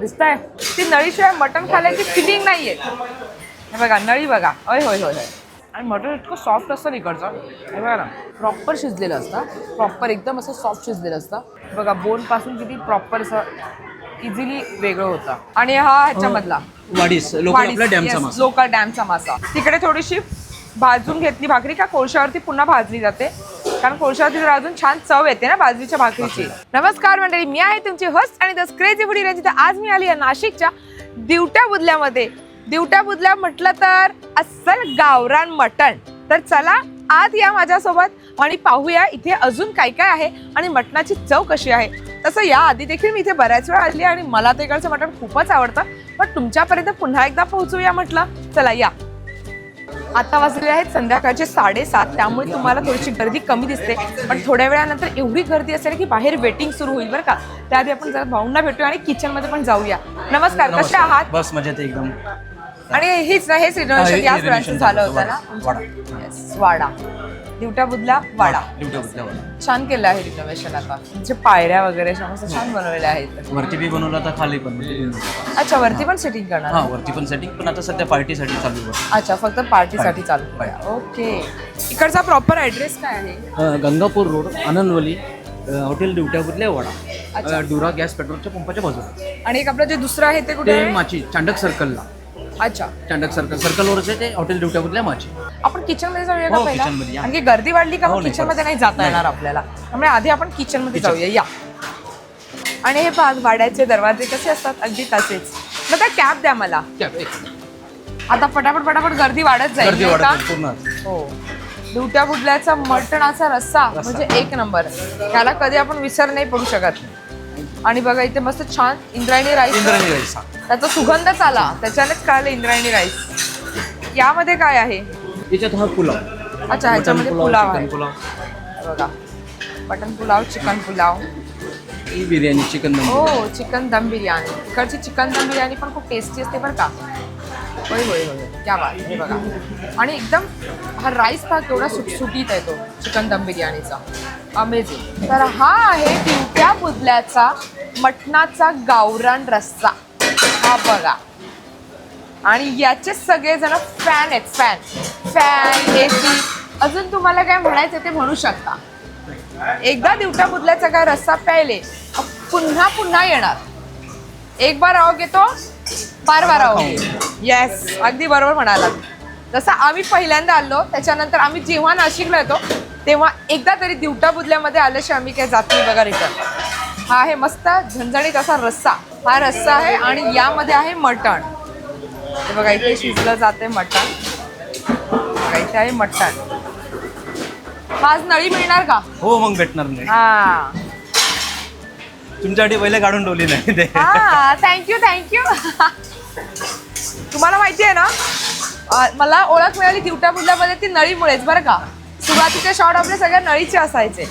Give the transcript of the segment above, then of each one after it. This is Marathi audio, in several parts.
दिसताय. ती नळीशिवाय मटण खाल्याची फिलिंग नाहीये. हे बघा नळी बघा. अय होय होय होय. आणि मटण इतकं सॉफ्ट असतं इकडचं हे बघा ना प्रॉपर शिजलेलं असतं. प्रॉपर एकदम असं सॉफ्ट शिजलेलं असतं. बघा बोनपासून किती प्रॉपर असं इझिली वेगळं होतं. आणि हा ह्याच्यामधला. वाडीस डॅमचा मासा. लोकल डॅमचा मासा. तिकडे थोडीशी भाजून घेतली भाकरी का कोळशावरती पुन्हा भाजली जाते. कारण कोळशावरती जर अजून छान चव येते ना बाजरीच्या भाकरीची. नमस्कार मंडळी मी आहे तुमची होस्ट आणि द क्रेझी फुडी रंजित. आज मी आली आहे नाशिकच्या दिवट्या बुदल्यामध्ये. दिवट्या बुदल्या म्हटलं तर अस्सल गावरान मटण. तर चला आज या माझ्यासोबत आणि पाहूया इथे अजून काय काय आहे आणि मटणाची चव कशी आहे. तसं या आधी देखील मी इथे बऱ्याच वेळा आली आणि मला ते इकडचं मटण खूपच आवडतं. पण तुमच्यापर्यंत पुन्हा एकदा पोहोचूया म्हटलं. चला या. आता वाजलेले आहेत संध्याकाळचे साडेसात. त्यामुळे तुम्हाला थोडीशी गर्दी कमी दिसते. पण थोड्या वेळानंतर एवढी गर्दी असेल की बाहेर वेटिंग सुरू होईल बरं का. त्याआधी आपण जरा भाऊंना भेटूया आणि किचनमध्ये पण जाऊया. नमस्कार कसे आहात? बस मजेत एकदम. आणि हेच ना हेच हा, रिनोव्हेशन याच झालं होतं ना? वाडा. दिवटा बुदला वाडा. बसल्या वाडा. छान केलं आहे रिनोव्हेशन आता. तुमचे पायऱ्या वगैरे छान बनवलेल्या आहेत. वरती बी बनवलं आता खाली पण. म्हणजे अच्छा वरती पण सेटिंग करणार? हा वरती पण सेटिंग पण आता सध्या पार्टीसाठी चालू आहे अच्छा फक्त पार्टीसाठी चालू Party. ओके. इकडचा प्रॉपर ऍड्रेस काय आहे? गंगापूर रोड आनंदवली हॉटेल ड्युट्याबुदले वाडा. डुरा गॅस पेट्रोलच्या पंपाच्या बाजूला. आणि एक आपलं जे दुसरं आहे ते कुठे आहे? माची चांडक सर्कलला अच्छा. चांडक सर्कल सर्कलवरच आहे ते हॉटेल ड्युट्याबुदल्या माची. आपण किचनमध्ये जाऊया का हो, पहिला? kitchen मध्ये या. आणखी गर्दी वाढली का हो, मग नाही, किचनमध्ये बरं. नाही. जाता येणार आपल्याला. त्यामुळे आधी आपण किचनमध्ये जाऊया. या. आणि हे भाग वाड्याचे दरवाजे कसे असतात? अगदी तसेच. मग त्या कॅब द्या मला. आता पटापट पटापट गर्दी वाढत जाईल गर्दी नाही वाढत का? आहे पूर्ण. हो. दुट्या बुडल्याचा मटणाचा रस्सा. म्हणजे एक नंबर. त्याला कधी आपण विसर नाही पडू शकत. आणि बघा इथे मस्त छान इंद्रायणी राईस इंद्रायणी राईस. त्याचा सुगंधच आला त्याच्यानेच कळालं इंद्रायणी राईस. यामध्ये काय आहे? याच्यात हा पुलाव. अच्छा ह्याच्यामध्ये पुलाव आहे. पुलाव. बघा. Mutton pulao chicken pulao. ही बिर्याणी चिकन दम हो चिकन दम बिर्याणी. इकडची चिकन दम बिर्याणी पण खूप टेस्टी असते बरं का. होय होय होय. क्या बात हे बघा. आणि एकदम हा राईस भाग एवढा सुटसुटीत आहे तो चिकन दम बिर्याणीचा. अमेझिंग तर हा आहे दिवट्या बुदल्याचा मटणाचा गावरान रस्सा. हा बघा. आणि याचे सगळेजण फॅन आहेत फॅन फॅन एसी अजून तुम्हाला काय म्हणायचं ते म्हणू शकता. एकदा दिवटा बुदल्याचा काय रस्सा प्यायले पुन्हा पुन्हा येणार. एक बार आओगे तो बार बार आओगे येस अगदी बरोबर म्हणाला जसं आम्ही पहिल्यांदा आलो त्याच्यानंतर आम्ही जेव्हा नाशिकला येतो तेव्हा एकदा तरी दिवटा बुदल्यामध्ये आल्याशिवाय आम्ही काय जात नाही बघा रिटर्न हा आहे मस्त झणझणीत असा रस्सा. हा रस्सा आहे आणि यामध्ये आहे मटण. हे बघा इथे शिजलं जाते मटण. बघा इथे आहे मटण. आज नळी मिळणार का? हो मग भेटणार नाही हा. तुमच्यासाठी पहिले काढून ठेवली नाही ते. हा थँक्यू थँक्यू तुम्हाला माहिती आहे ना अं, मला ओळख मिळाली दिवटा बुदल्यामध्ये ती नळीमुळेच बरं का? सुरुवातीचे शॉट आपले सगळ्या नळीचे असायचे.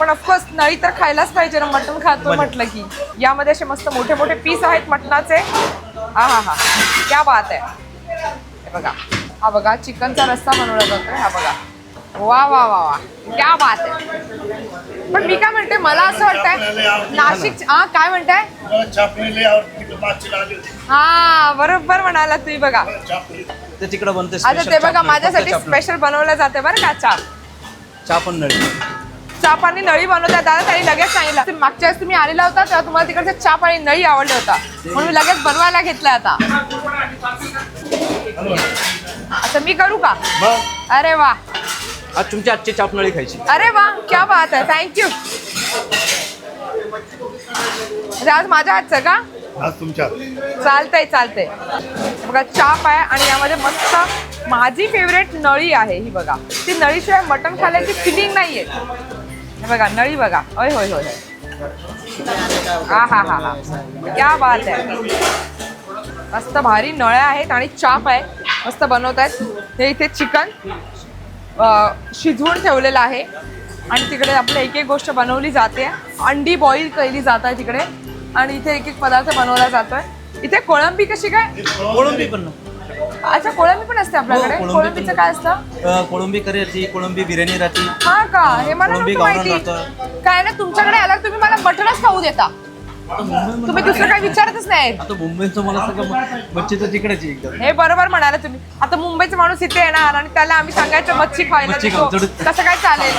पण ऑफकोर्स नळी तर खायलाच पाहिजे ना मटण खातो म्हटलं की. यामध्ये असे मस्त मोठे मोठे पीस आहेत मटणाचे. हा हा हा. क्या बात आहे. हे बघा. हा बघा चिकनचा रस्सा बनवला जातोय. हा बघा. वा वा वा वा. क्या बात आहे. पण मी काय म्हणते मला असं वाटतंय नाशिक हा काय म्हणताय? हा बरोबर म्हणाला तुम्ही बघा. ते तिकडे बनते आता ते बघा माझ्यासाठी स्पेशल बनवलं जाते बरं का चाप. चहा पण नळी. चाप आणि नळी बनवतात. दादा त्यांनी लगेच सांगितलं. मागच्या वेळेस तुम्ही आलेला होता तेव्हा तुम्हाला तिकडचे चाप आणि नळी आवडले होता. म्हणून मी लगेच बनवायला घेतलं आता. आता मी करू का? अरे वा. आज तुमची आजची चाप नळी खायची. अरे वा क्या बात आहे. थँक्यू आज माझ्या हातचं का? आज तुमच्या चालतंय चालतंय. बघा चाप आहे आणि यामध्ये मस्त माझी फेवरेट नळी आहे ही बघा. ती नळीशिवाय मटण खाल्याची फिलिंग नाहीये. हे बघा नळी बघा. होय होय होय. हा हा हा हा. क्या बात आहे. मस्त भारी नळ्या आहेत आणि चाप आहे. मस्त बनवत आहेत हे इथे चिकन. शिजवून ठेवलेलं आहे. आणि तिकडे आपल्या एक एक गोष्ट बनवली जाते. अंडी बॉईल केली जात आहे तिकडे. आणि इथे एक एक पदार्थ बनवला जातोय. इथे कोळंबी कशी काय? कोळंबी पण. अच्छा कोळंबी पण असते आपल्याकडे. हो, कोळंबी कोळंबीचं. काय असतं? कोळंबी करी राहते कोळंबी बिर्याणी राहते. हा का? हे मला माहिती. काय ना तुमच्याकडे आला तुम्ही मला मटणच खाऊ देता. तुम्ही दुसरं काही विचारतच नाही. आता मुंबईचं मला सगळं म- मच्छीचं तिकडेच आहे एकदम. हे बरोबर म्हणाले तुम्ही. आता मुंबईचा माणूस इथे येणार आणि त्याला आम्ही सांगायचं मच्छी खायला मच्छी देतो. खाऊ, थोडी- कसं काय चालेल?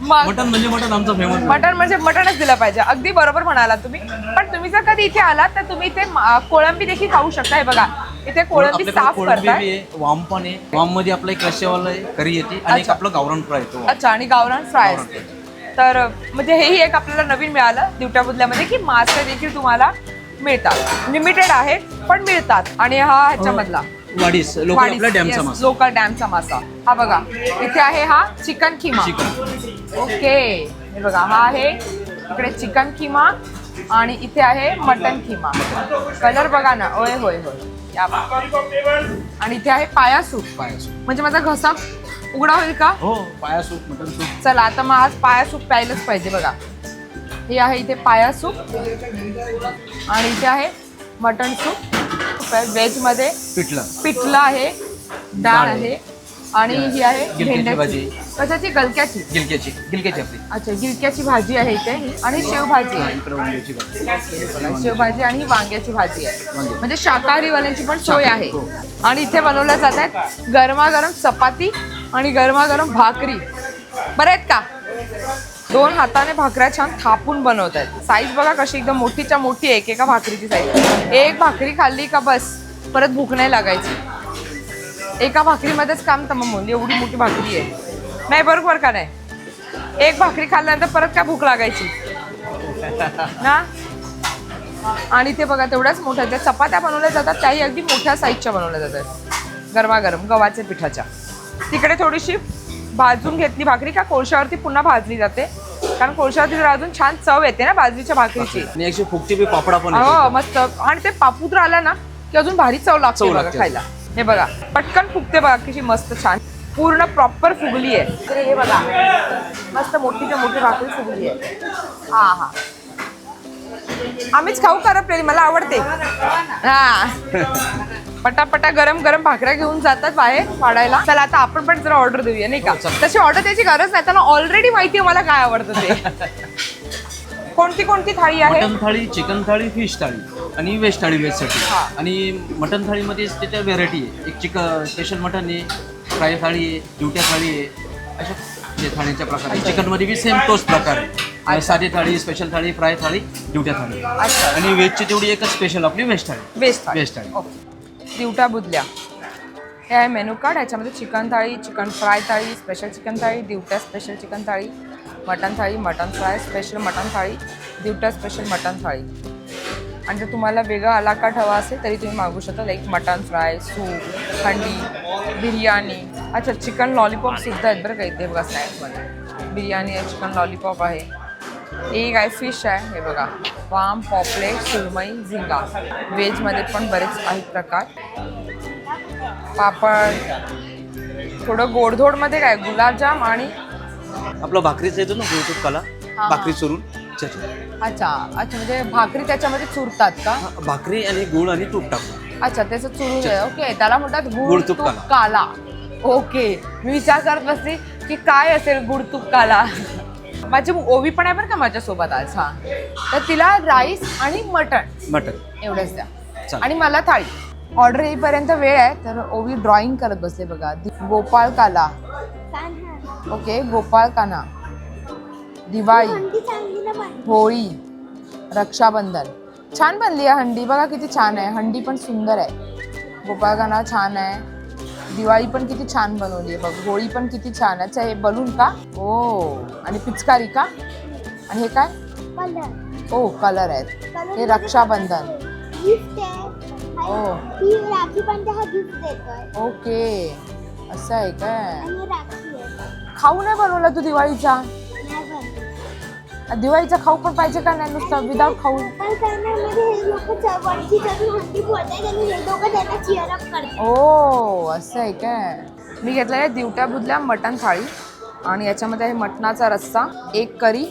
मग मटन म्हणजे मटन आमचं फेमस मटण म्हणजे मटणच दिलं पाहिजे. अगदी बरोबर म्हणाला तुम्ही. पण तुम्ही जर कधी इथे आलात तर तुम्ही इथे कोळंबी देखील खाऊ शकता. हे बघा इथे कोळंबी साफ कोळंबी करतात. बी आहे वाम पण आहे. वाममध्ये आपलं एक रश्यावाला आहे करी येते आणि एक अच्छा. आपलं गावरान फ्राय येतो अच्छा आणि गावरान फ्राय असते. तर म्हणजे हेही एक आपल्याला नवीन मिळालं दिवट्या बुदल्यामध्ये की मासे देखील तुम्हाला मिळतात. लिमिटेड आहे पण मिळतात. आणि हा ह्याच्यामधला. वाडीस लोक आपला डॅमचा मासा. लोकल डॅमचा मासा. हा बघा इथे आहे हा चिकन खिमा ओके हे बघा हा आहे इकडे चिकन किमा आणि इथे आहे मटन किमा. कलर बघा ना होय होय होय. या बा. आणि इथे आहे पाया सूप. पाया सूप. म्हणजे माझा घसा उघडा होईल का? हो पाया सूप मटन सूप. चला आता मग आज पाया सूप प्यायलाच पाहिजे बघा. हे आहे इथे पाया सूप. आणि इथे आहे मटन सूप. व्हेजमध्ये पिठलं. पिठलं आहे डाळ आहे. आणि ही आहे गिलक्याची भेंड्याची. भाजी. कशाची? गलक्याची. गिलक्याची. गिलक्याची आपली. अच्छा गिलक्याची भाजी आहे इथे. आणि शेवभाजी आहे. इकडे वांग्याची भाजी. शेवभाजी आणि ही वांग्याची भाजी आहे. वांगे. म्हणजे शाकाहारीवाल्यांची पण सोय आहे. हो. आणि इथे बनवल्या जात आहेत गरमागरम चपाती आणि गरमागरम भाकरी. बरं आहेत का? दोन हाताने भाकऱ्या छान थापून बनवत आहेत. साईज बघा कशी एकदम मोठीच्या मोठी आहे एकेका भाकरीची साईज एक भाकरी खाल्ली का बस परत भूक नाही लागायची. एका भाकरीमध्येच काम तमामून एवढी मोठी भाकरी आहे. नाही बरोबर का नाही? एक भाकरी खाल्ल्यानंतर परत काय भूक लागायची? ना? आणि ते बघा तेवढ्याच मोठ्या ज्या चपात्या बनवल्या जातात त्याही अगदी मोठ्या साईजच्या बनवल्या जातात. गरमागरम गव्हाच्या पिठाच्या. तिकडे थोडीशी भाजून घेतली भाकरी का कोळशावरती पुन्हा भाजली जाते. कारण कोळशावरती जर अजून छान चव येते ना बाजरीच्या भाकरीची. आणि एकशे फुकटी बी पापडा पण हो मस्त. आणि ते पापूत्र आला ना की अजून भारी चव लागते चव बघा लागते. खायला. हे बघा पटकन फुगते बघा कशी मस्त छान. पूर्ण प्रॉपर फुगली आहे. तर हे बघा मस्त मोठीच्या मोठी भाकरी फुगली आहे. हा हा. आम्हीच खाऊ करपलेली मला आवडते. हा. पटापटा गरम गरम भाकऱ्या घेऊन जातात बाहेर वाढायला. चला आता आपण पण जरा ऑर्डर देऊया नाही का? हो. तशी ऑर्डर द्यायची गरज नाही त्यांना ऑलरेडी माहिती आहे मला काय आवडतं ते. कोणती कोणती थाळी आहे? Mutton thali chicken thali fish thali आणि व्हेज थाळी व्हेजसाठी हा. आणि मटन थाळीमध्ये त्याच्या व्हेरायटी आहे. एक चिकन स्पेशल मटन आहे फ्राय थाळी आहे ड्युट्या थाळी आहे अशा जे थाळीच्या प्रकार आहे चिकनमध्ये बी सेम तोच प्रकार आहे. साधी थाळी स्पेशल थाळी फ्राय थाळी ड्युट्या थाळी. आणि व्हेजची तेवढी एकच स्पेशल आपली व्हेज थाळी. वेस्ट थाळी. व्हेज थाळी. दिवटा बुदल्या. हे आहे मेनू कार्ड. ह्याच्यामध्ये chicken thali chicken fry thali special chicken thali Divtya special chicken thali mutton thali mutton fry special mutton thali Divtya special mutton thali. आणि जर तुम्हाला वेगळा अलाकाट हवा असेल तरी तुम्ही मागू शकता like mutton fry soup handi biryani. अच्छा चिकन लॉलीपॉप सुद्धा आहेत बरं का इथे बघा स्नॅक्समध्ये बिर्याणी आहे चिकन लॉलीपॉप आहे. एक आहे फिश आहे? हे बघा. वाम पॉपलेट सुरमई झिंगा. व्हेजमध्ये पण बरेच आहेत प्रकार. पापड. थोडं गोडधोडमध्ये काय? गुलाबजाम आणि आपलं भाकरीचं येतो ना गुळतूप काला. हा. भाकरी चुरून. त्याच्यात. अच्छा. अच्छा म्हणजे भाकरी त्याच्यामध्ये चुरतात का? हा, भाकरी आणि गुळ आणि तूप टाकतो अच्छा त्याचं चुरून आहे. ओके त्याला म्हणतात गुळ तुप काला. काला. ओके. मी विचार करत बसली की काय असेल गुळ तूप काला? माझी ओवी पण आहे बरं का माझ्यासोबत आज हा. तर तिला राईस आणि मटण. मटन एवढंच द्या. चालेल. आणि मला थाळी. ऑर्डर येईपर्यंत वेळ आहे तर ओवी ड्रॉइंग करत बसले बघा. गोपाळ काला. ओके गोपाळ काना. दिवाळी. होळी. रक्षाबंधन. छान बनली आहे हंडी. बघा किती छान आहे. हंडी पण सुंदर आहे. गोपाळ काना छान आहे. दिवाळी पण किती छान बनवली आहे बघ. होळी पण किती छान आहे. अच्छा हे बलून का? ओ आणि पिचकारी का? आणि हे काय? ओ कलर आहेत. हे रक्षाबंधन. ही हा ओके. असं आहे काय? खाऊ नाही बनवला तू दिवाळीचा. दिवाळीचा खाऊ पण पाहिजे का नाही नुसतं? विदाऊट खाऊ. पण करण्यामध्ये हे लोक वरची चढून हंडी फोडतायत आणि हे दोघं त्यांना चिअर अप करतात. ओ असं आहे काय? मी घेतलं आहे दिवट्या बुदल्या मटण थाळी आणि याच्यामध्ये आहे मटणाचा रस्सा एक करी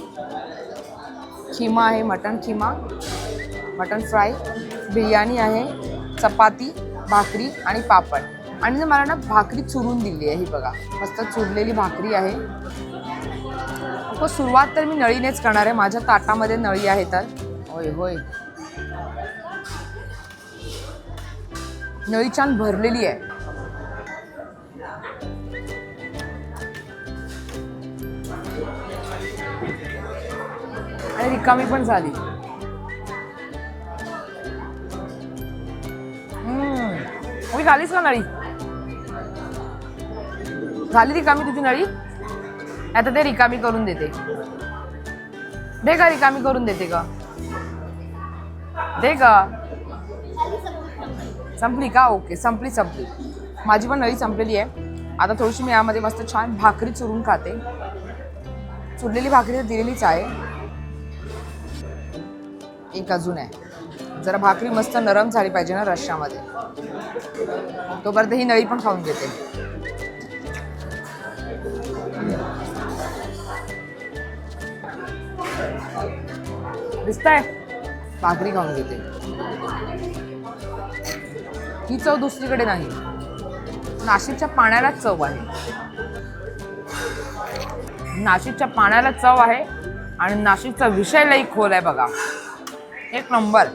खिमा आहे mutton keema mutton fry biryani आहे चपाती भाकरी आणि पापड. आणि मला ना भाकरी चुरून दिली आहे ही बघा. मस्त चुरलेली भाकरी आहे. हो सुरुवात तर मी नळीनेच करणार आहे. माझ्या ताटामध्ये नळी आहे तर. होय होय. नळी छान भरलेली आहे. आणि रिकामी पण झाली. मी झालीच ना नळी? झाली रिकामी तुझी नळी? आता ते रिकामी करून देते. दे का रिकामी करून देते का दे का संपली का? ओके संपली संपली. माझी पण नळी संपलेली आहे. आता थोडीशी मी यामध्ये मस्त छान भाकरी चुरून खाते. चुरलेली भाकरी तर दिलेलीच आहे. एक अजून आहे. जरा भाकरी मस्त नरम झाली पाहिजे ना रश्श्यामध्ये. तोपर्यंत ही नळी पण खाऊन घेते. दिसतंय. भाकरी खाऊन घेते. ही चव दुसरीकडे नाही. नाशिकच्या पाण्याला चव आहे. नाशिकच्या पाण्याला चव आहे आणि नाशिकचा विषय लई खोल आहे बघा. एक नंबर.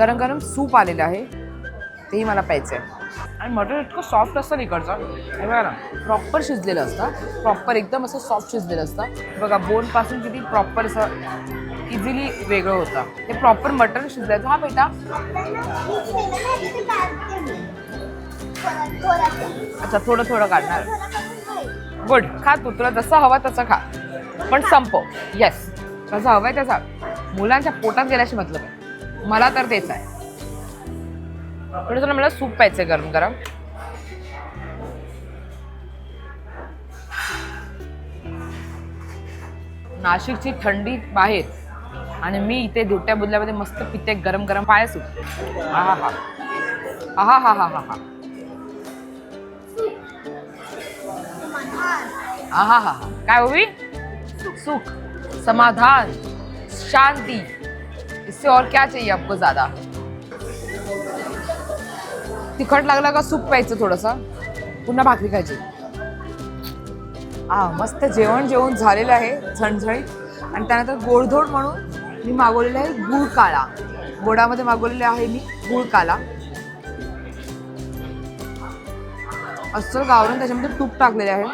गरम गरम सूप आलेलं आहे. तेही मला प्यायचं आहे आणि मटण इतकं सॉफ्ट असतं इकडचं हे बघा ना प्रॉपर शिजलेलं असतं. प्रॉपर एकदम असं सॉफ्ट शिजलेलं असतं. बघा बोनपासून किती प्रॉपर असं इझिली वेगळं होतं. ते प्रॉपर मटण शिजलायचं. हा बेटा. अच्छा थोडं थोडं काढणार. गुड. खा तू तुला जसं हवा तसं खा. पण संपव. येस जसं आहे तसा. मुलांच्या पोटात गेल्याशी मतलब आहे. मला तर तेच आहे. थोडं तुला मला सूप प्यायचंय गरम गरम. नाशिकची थंडी बाहेर आणि मी इथे दुट्या बुदल्यामध्ये मस्त पिते गरम गरम पाय सूप. आहा हा आहा हा हा हा हा आहा हा. हा काय होवी सुख समाधान. शांति. इससे और क्या चाहिए आपको ज्यादा? तिखट लागला का सूप प्यायचं थोडंसं? पुन्हा भाकरी खायची. हा मस्त जेवण जेवण झालेलं आहे झणझणीत. आणि त्यानंतर गोडधोड म्हणून मी मागवलेलं आहे गुळ काळा. गोडामध्ये मागवलेलं आहे मी गुळ काला अस्सल गावरून त्याच्यामध्ये तूप टाकलेले आहे.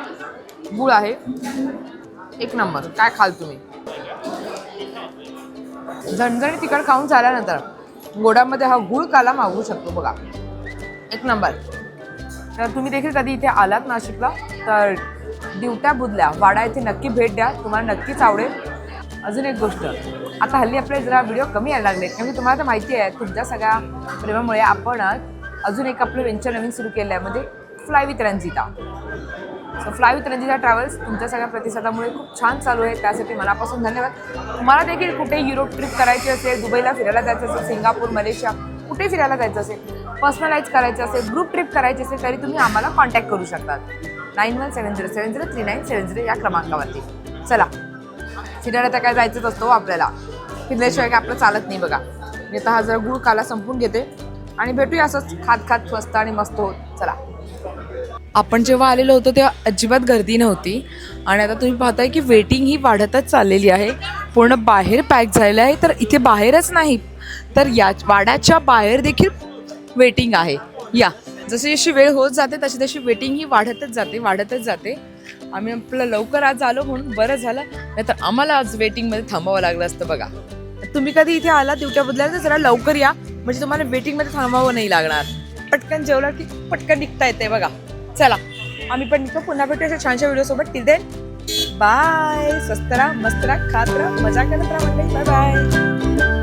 गुळ आहे. एक नंबर. काय खाल तुम्ही? झणझणी तिखट खाऊन झाल्यानंतर गोडामध्ये हा गुळ काला मागू शकतो बघा. एक नंबर. तर तुम्ही देखील कधी इथे आलात नाशिकला तर दिवट्या बुदल्या वाडा येथे नक्की भेट द्या तुम्हाला नक्कीच आवडेल. अजून एक गोष्ट आता हल्ली आपले जरा व्हिडिओ कमी यायला लागले कारण की तुम्हाला तर माहिती आहे तुमच्या सगळ्या प्रेमामुळे आपण अजून एक आपलं वेंचर नवीन सुरू केलं आहे म्हणजे fly with Ranjita. So fly with Ranjita travels तुमच्या सगळ्या प्रतिसादामुळे खूप छान चालू आहे त्यासाठी मनापासून धन्यवाद तुम्हाला देखील कुठे युरोप ट्रिप करायची असेल दुबईला फिरायला जायचं असेल सिंगापूर मलेशिया कुठे फिरायला जायचं असेल पर्सनलाईज करायचं असेल ग्रुप ट्रिप करायची असेल तरी तुम्ही आम्हाला कॉन्टॅक्ट करू शकतात nine one seven zero seven zero three nine seven zero या क्रमांकावरती चला फिरायला तर काय जायचंच असतो आपल्याला फिरल्याशिवाय काय आपलं चालत नाही बघा मी आता हा जरा गुळ काला संपून घेते आणि भेटूया असंच खात खात स्वस्त आणि मस्त होत चला आपण जेव्हा आलेलो होतो तेव्हा अजिबात गर्दी नव्हती. आणि आता तुम्ही पाहताय की वेटिंग ही वाढतच चाललेली आहे. पूर्ण बाहेर पॅक झालेलं आहे तर इथे बाहेरच नाही. तर या वाड्याच्या बाहेर देखील वेटिंग आहे. या. जशी जशी वेळ होत जाते तशी तशी वेटिंग ही वाढतच जाते वाढतच जाते. आम्ही आपलं लवकर आज आलो म्हणून बरं झालं. नाहीतर आम्हाला आज वेटिंगमध्ये थांबावं लागलं असतं बघा. तुम्ही कधी इथे आला दिवट्या बदला तर जरा लवकर या. म्हणजे तुम्हाला वेटिंगमध्ये थांबावं नाही लागणार. पटकन जेवला की पटकन निघता येते बघा. चला आम्ही पण निघतो. पुन्हा भेटू अशा छानशा व्हिडिओ सोबत. टिल देन बाय स्वस्त राहा मस्त राहा खात राहा मजा करत राहा म्हणजे बाय बाय